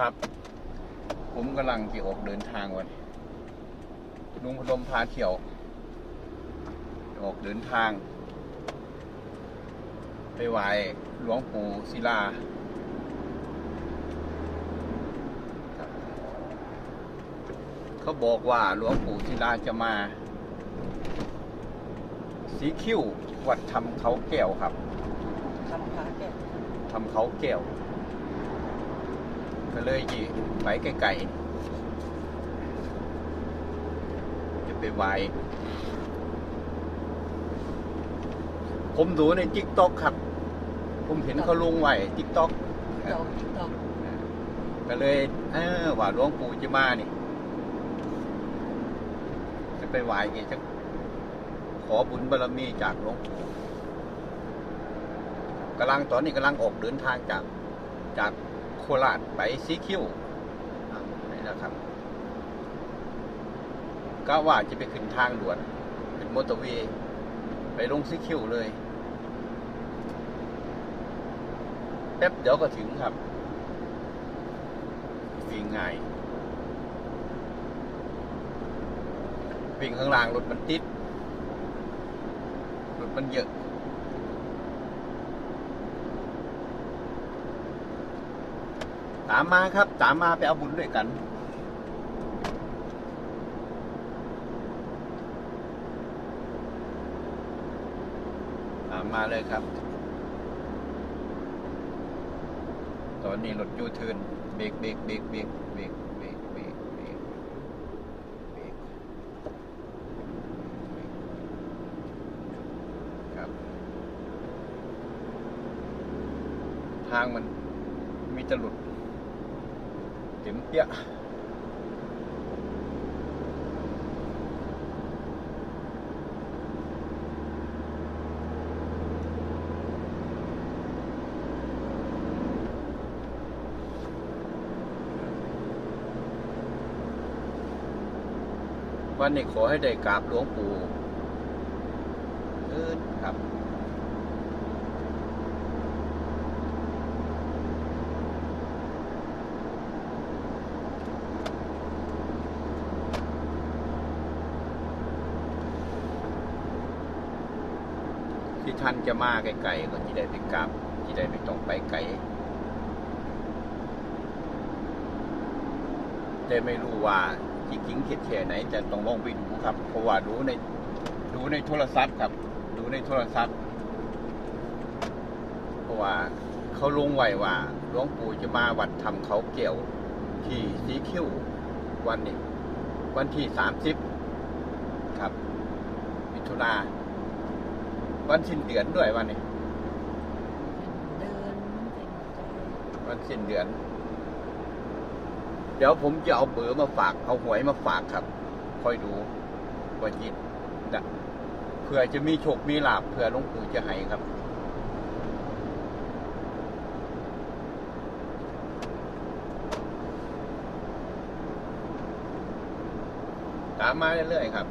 ครับ ผมกำลังจะออกเดินทางวันนี้ลุงพนมพาเที่ยว ออกเดินทาง ไปไหว้หลวงปู่ศิลาครับเขาบอกว่าหลวงปู่ศิลาจะมา สีคิ้ววัดทำเขาแก้วครับทำพาแก้ทำเขาแก้ว ก็เลยจีไปไกลๆ จะไปไหวผมดูในทิกตอกครับ ผมเห็นเขาลงไหวทิกตอกดอกดอกก็เลยเออว่าหลวงปู่จะมานี่ จะไปไหวไงจะขอบุญบารมีจากหลวงปู่กำลังตอนนี้กำลังออกเดินทางจากจาก โคราชไปซีคิวนี่นะครับก็ว่าจะไปขึ้นทางด่วน ขึ้นมอเตอร์เวย์ไปลงซีคิวเลยแป๊บเดี๋ยวก็ถึงครับวิ่งง่ายวิ่งข้างล่างรถมันติดรถมันเยอะ ตามมาครับ ตามมาไปเอาบุญด้วยกัน ตามมาเลยครับ ตอนนี้รถยูเทิร์นเบรกเบรกเบรกเบรกเบรกเบรกเบรกเบรกเบรกครับ ทางมันมีแตหลุด เต็มเปี้ยะวันนี้ขอให้ได้กราบหลวงปู่เอิ้นครับ จะมาไกลๆก็ที่ได้ไปกราบที่ได้ไม่ต้องไปไกลแต่ไม่รู้ว่าจริงๆเข็ดแค่ไหนจะต้องลองไปดูครับ เพราะว่าดูในดูในโทรศัพท์ครับ ดูในโทรศัพท์ เพราะว่าเขาลงไว้ว่าหลวงปู่จะมาวัดทำเขาเกี่ยวที่สีคิ้ววันนี้ วันที่สามสิบครับมิถุนา วันสิ้นเดือนด้วยวันนี้เดินเป็นใจวันสิ้นเดือน เดี๋ยวผมจะเอาเบอร์มาฝาก เอาหวยมาฝากครับคอยดูว่าจิตนะเผื่อจะมีโชค มีลาบเผื่อหลวงปู่จะให้ครับ ตามมาเรื่อยๆครับ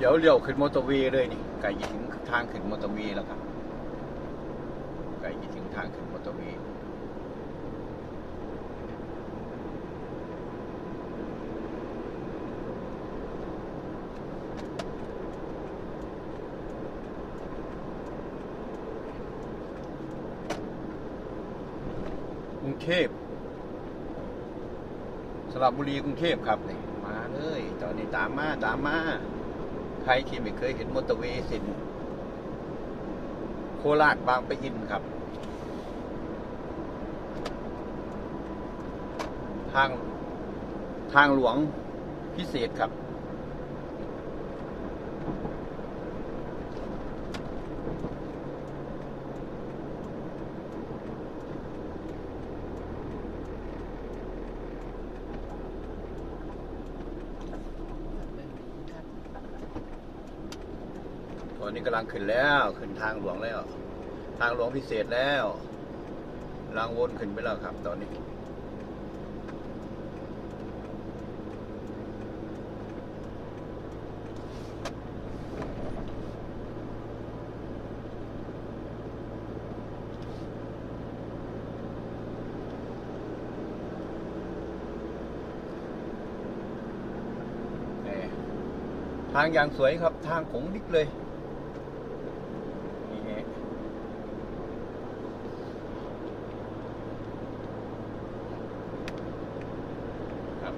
เดี๋ยวเลี้ยวขึ้นมอเตอร์เวย์เลยนี่ใกล้จะถึงทางขึ้นมอเตอร์เวย์แล้วครับใกล้จะถึงทางขึ้นมอเตอร์เวย์กรุงเทพสระบุรีกรุงเทพครับนี่มาเลย ตอนนี้ตามมาตามมา ใครที่ไม่เคยเห็นมอเตอร์เวย์สินโคราชบางปะอินครับ ทางทางหลวงพิเศษครับ ครับ ตอน อนนี้กำลังขึ้นแล้ว ขึ้นทางหลวงแล้ว ทางหลวงพิเศษแล้วรางวนขึ้นไปแล้วครับ ตอนนี้ ทางอย่างสวยครับ ทางขงดิกเลยนี่ฮะครับ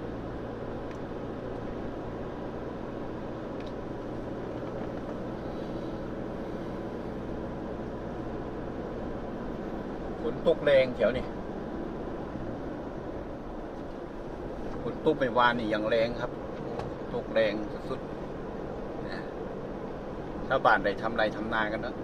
ฝนตกแรงแถวนี่ฝนตกไปวานนี่ยังแรงครับ ตกแรงสุดๆถ้าบ้านใดทำไรทำนากันเนอะ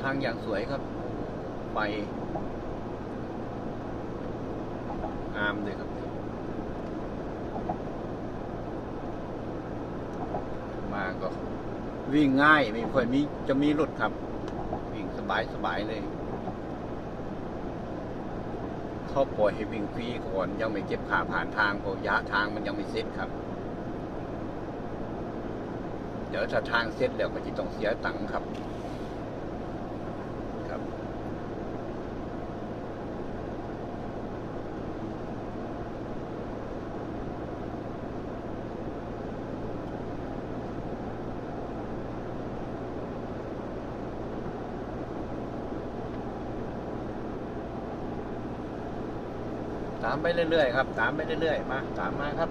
ทางอย่างสวยครับ ไปงามเลยครับ มาก็วิ่งง่ายไม่ค่อยมีจะมีรถครับ วิ่งสบายสบายเลย เขาปล่อยให้วิ่งฟรีก่อนยังไม่เก็บค่าผ่านทางเพราะยะทางมันยังไม่เสร็จครับ เดี๋ยวถ้าทางเสร็จแล้วก็จะต้องเสียตังค์ครับ ตาม ไปเรื่อยๆครับ ตามไปเรื่อยๆ มาตามมาครับ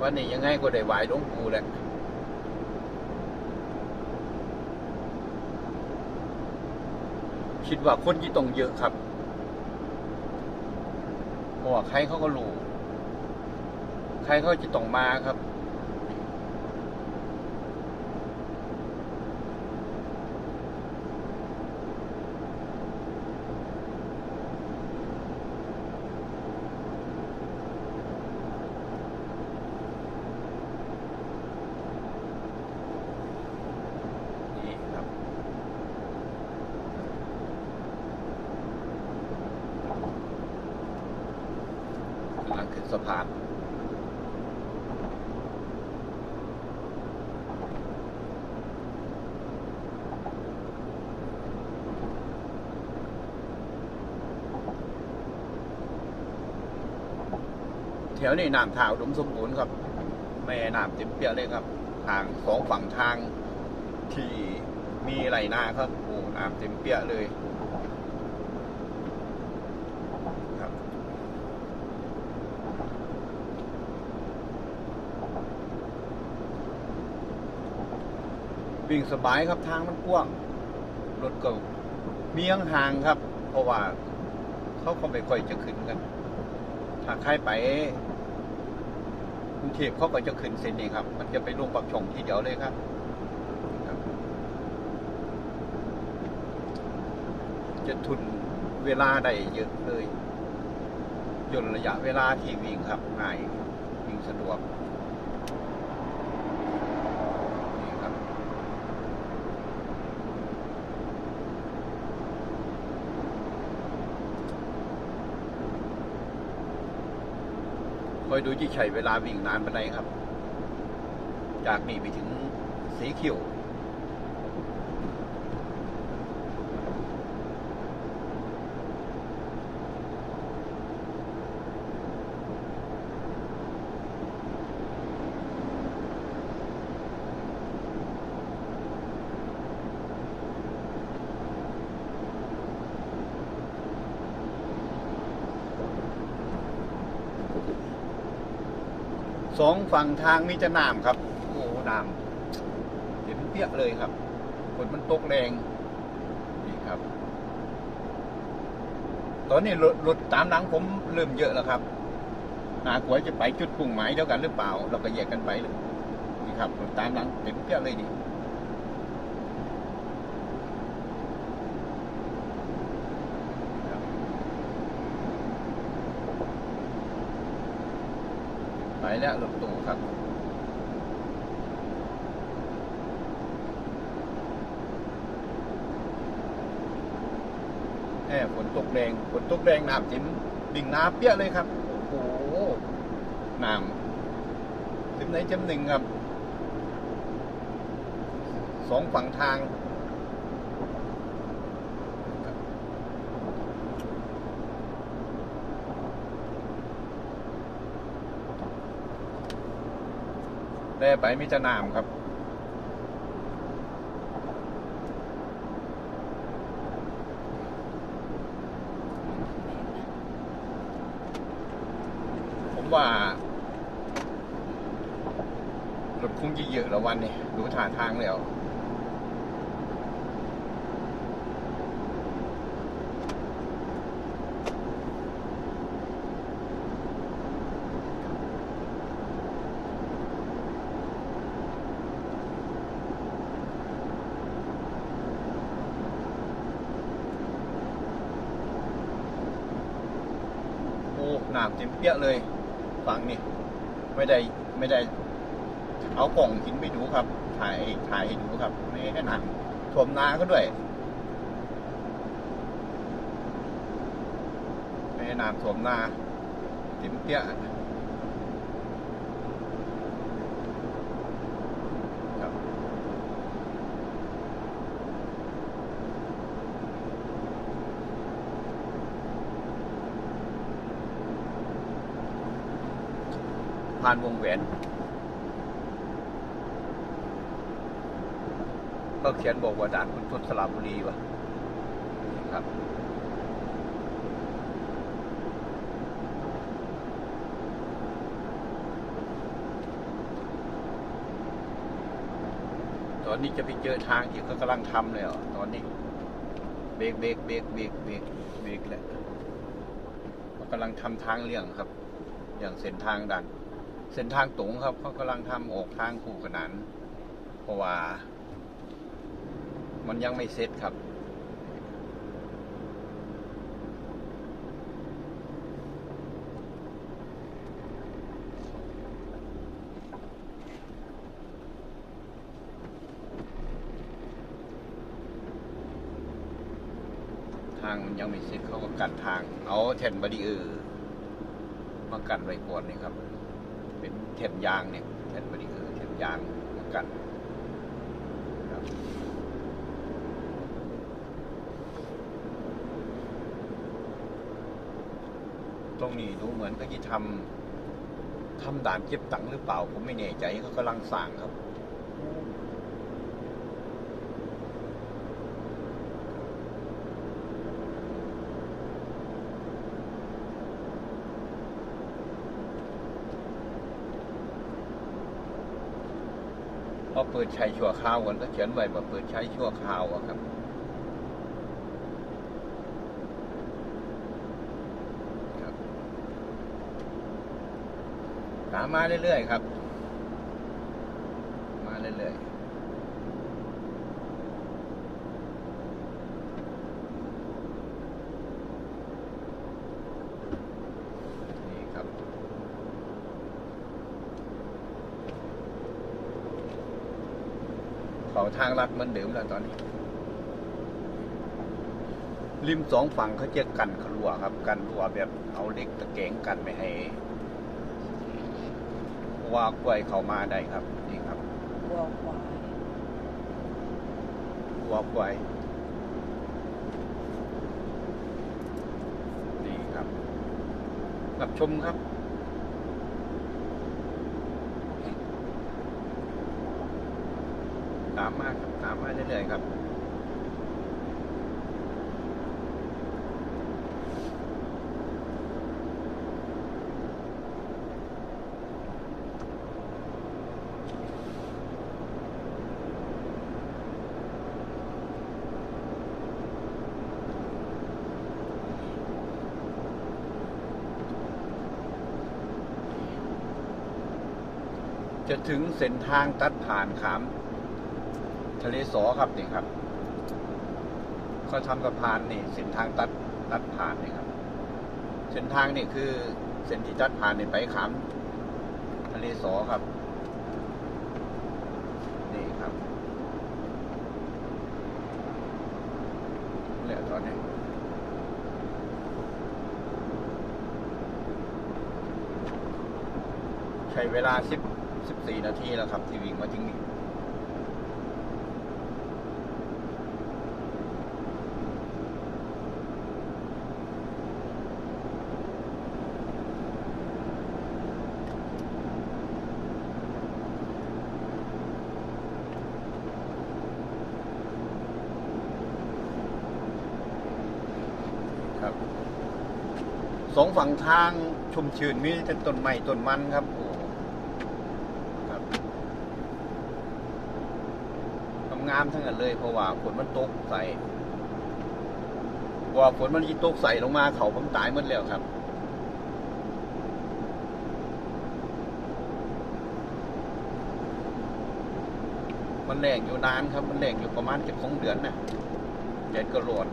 วันนี้ยังไงก็ได้ไหวหลวงปู่แหละคิดว่าคนที่ต้องเยอะครับเพราะว่าใครเขาก็รู้ ใครเขาจะต้องมาครับ นี่ครับ กำลังขึ้นสะพาน แถวนี้น้ำท่าอุดมสมบูรณ์ครับแม่น้ำเต็มเปียเลยครับ ทางสองฝั่งทางที่มีไรนาครับโอ้น้ำเต็มเปียเลยครับวิ่งสบายครับทางมันกว้างรถก็มียงห่างครับ เพราะว่าเขาก็ไม่ค่อยจะขึ้นกัน ถ้าใครไป เทพเขาก็จะขึ้นเส้นนี้ครับ มันจะไปลงปักช่องทีเดียวเลยครับครับจะทุนเวลาได้เยอะเลยย่นระยะเวลาที่วิ่งครับง่ายวิ่งสะดวกนี่ครับ คอย ดูที่ใช้เวลาวิ่งนานไปไหนใดครับ จากนี่ไปถึงสีเขียว สองฝั่งทางมีแต่น้ำครับ โอ้น้ำเห็นเปียกเลยครับฝนมันตกแรงนี่ครับ ตอนนี้รถรถตามหลังผมเริ่มเยอะแล้วครับนากลัวจะไปจุดปุ่งหมายเดียวกันหรือเปล่า เราก็แยกกันไปเลยนี่ครับรถตามหลังเต็มเปียกเลยนี่ ไปแล้วรถตู้ครับแหมฝนตกแรงฝนตกแรงน้ำจิ้มดิ่งน้ำเปี้ยเลยครับ โอ้โหน้ำจิ้มไหนจิ้มหนึ่งครับสองฝั่งทาง ได้ไปมิจะนามครับ ผมว่ารถคุ้งเยอะๆแล้ววันนี้ดูท่าทางแล้ว โอ้น้ำ เต็มเปี้ยเลยฟังนี่ไม่ได้ไม่ได้ เอากล่องหินไปดูครับ ถ่ายถ่ายให้ดูครับ ไม่ให้น้ำท่วมนาก็ด้วยไม่ให้น้ำทวมนาเต็มเปี้ยครับผ่านวงแหวน ก็เขียนบอกว่าด่านคุณทศสระบุรีวะครับตอนนี้จะไปเจอทางที่เขากำลังทำเลยอะตอนนี้ เบรกเบรกเบรกเบรกเบรกเบรกแหละเขากำลังทำทางเลี่ยงครับ อย่างเส้นทางดัน เส้นทางตรงครับเขากำลังทำออกทางคู่ขนานเพราะว่า มันยังไม่เสร็จครับทางมันยังไม่เสร็จเขาก็กันทาง เอาแท่นบารีเออร์มากันไว้ก่อนนี่ครับ เป็นแท่นยางเนี่ยแท่นบารีเออร์แท่นยางมากันครับตรงนี้ดูเหมือนก็จะทำทำด่านเก็บตังค์หรือเปล่า ผมไม่แน่ใจเขากำลังสร้างครับ พอเปิดใช้ชั่วคราวกันก็เขียนไว้ว่าเปิดใช้ชั่วคราวอะครับครับตามมาเรื่อยๆครับ มาเรื่อยๆนี่ครับ เขาทางลัดเหมือนเดิมแล้วตอนนี้ ริมสองฝั่งเขาจะกันขลัวครับ กันรัวแบบเอาเล็กตะแกงกันไม่ให้ว่ากล้วยเขามาได้ครับนี่ครับวัวควายวัวกล้วยนี่ครับรับชมครับ ตามมาครับตามมาเรื่อยๆครับจะถึงเส้นทางตัดผ่านขาม ทะเลสอครับนี่ครับเขาทำสะพานนี่เส้นทางตัดตัดผ่านนี่ครับ เส้นทางนี่คือเส้นที่ตัดผ่านนี่ไปขามเลสอครับนี่ครับเหลือตอนนี้ใช้เวลา10 14นาทีแล้วครับ ที่วิ่งมาถึงนี่ ครับสองฝั่ง ทางชุ่มชื้นมีแต่ต้นไม้ต้นมันครับโอ้ครับงามทั้งนั้นเลยเพราะว่าฝนมันตกใส่ว่าฝนมันยิ่ตกใส่ลงมาเขาผมตายหมดแล้วครับมันแรงอยู่นานครับ มันแรงอยู่ประมาณเกือบสองเดือนนะเด็ดก็โหลด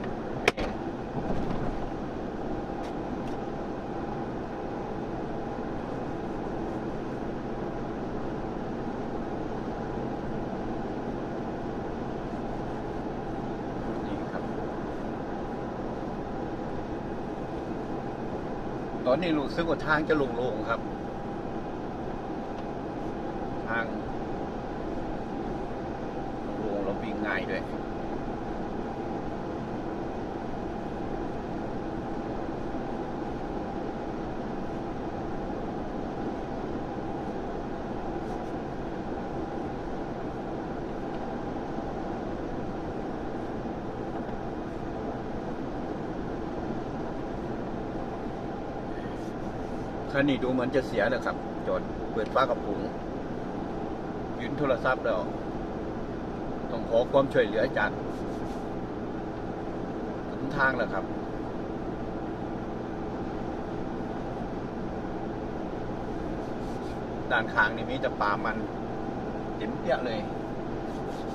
เอนครับ ตอนนี้รู้สึกว่าทางจะโล่งๆครับ ทางโล่งเราวิ่งง่ายด้วย นี้ดูเหมือนจะเสียนะครับ จอดเปิดฟ้ากระปุงยืนโทรศัพท์แล้วต้องขอความช่วยเหลือจากถึงทางแล้วครับ ด้านข้างนี่มีแต่ป่ามันเต็มเปี้ยเลย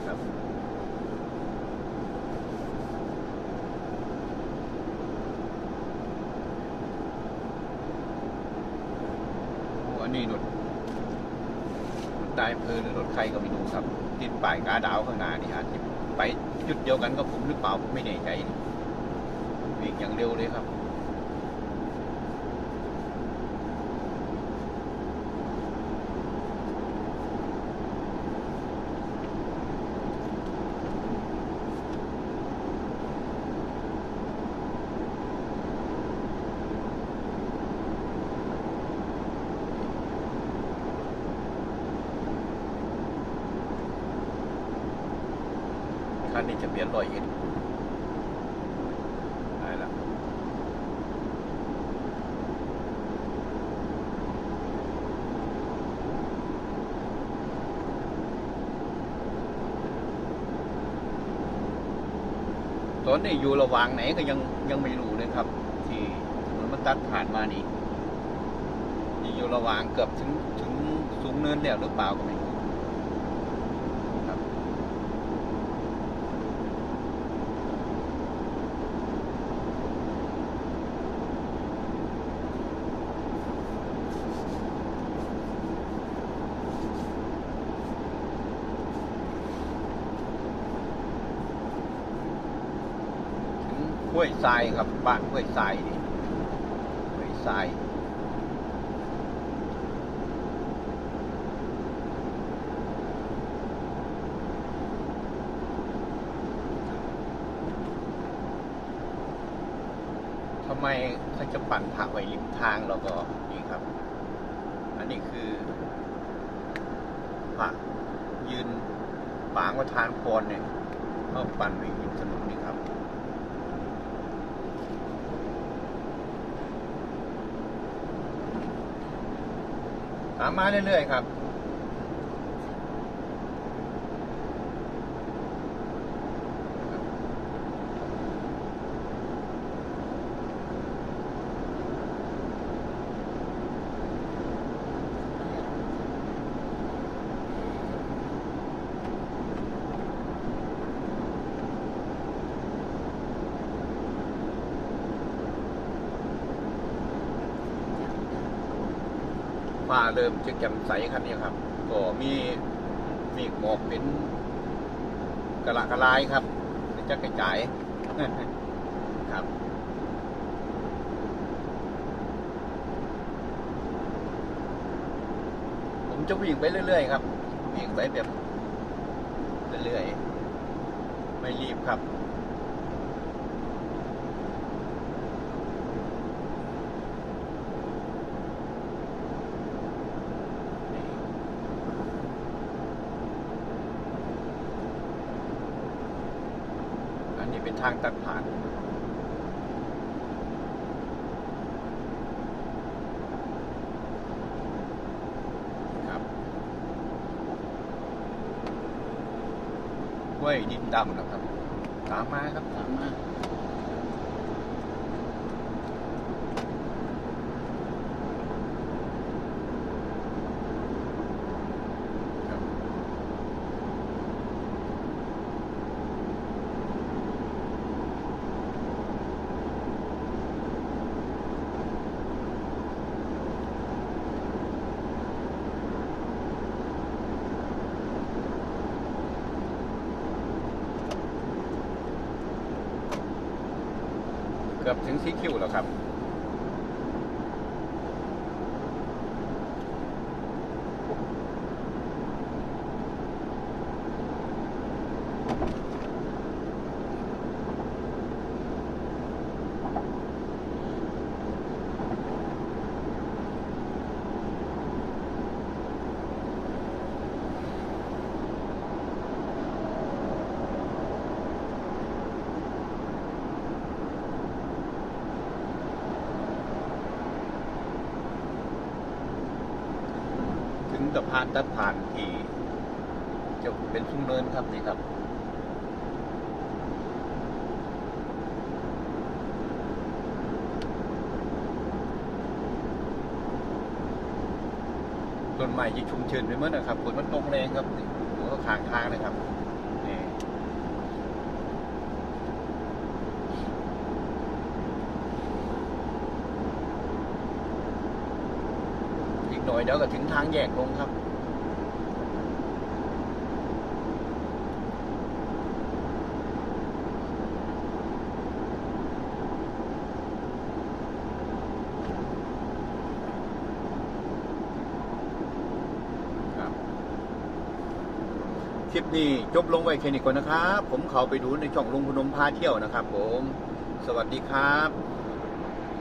ครับ อันนี้รถรถได้เพลินหรือรถ ใครก็ไม่รู้ครับ ติดป้ายกาดาวข้างหน้านี่อาจจะไปจุดเดียวกันกับผมหรือเปล่าผมไม่แน่ใจวิ่งอย่างเร็วเลยครับ คั นนี้จะเปลี่ยนรอยเอ็ดได้แล้วตอนนี้อยู่ระหว่างไหนก็ยังยังไม่รู้เลยครับ ที่ถนนมันตัดผ่านมานี่นี่อยู่ระหว่างเกือบถึงถึงสูงเนินแล้วหรือเปล่าก็ไม่รู้ครับ ถึงห้ วยทรายครับบ้านห้วยทรายนี่ห้วยทรายทำไมเขาจะปั่นผักไว้ริมทางเราก็นี่ครับ อันนี้คือผักยืนปางประธานพรเนี่ยก็ปั่นไว้ริมถนนนี่ครับ ตามมาเรื่อยๆครับ ไฟฟ้าเริ่มจะแจ่มใสครับเนี่ยครับ ก็มีมีหมอกเป็นกระละกระลายครับจะกระจายครับผมจะวิ่งไปเรื่อยๆครับวิ่งไปแบบเรื่อยๆไม่รีบครับ อันนี้เป็นทางตัดผ่าน ครับ ห้วยดินดำนะครับ ตามมาครับตามมา สะพานตัดผ่านที่จะเป็นซุ้มเนินครับนี่ครับต้นไม้ยิ่งชุ่มชื้นไปเมื่อนะครับฝนมันตกแรงครับนี่หัวก็ขางทางนะครับนี่อีกหน่อย เดี๋ยวก็ถึงทางแยกลงครับ คลิปนี้จบลงไว้แค่นี้ก่อนนะครับ ผมเขาไปดูในช่องลุงพนมพาเที่ยวนะครับผม สวัสดีครับ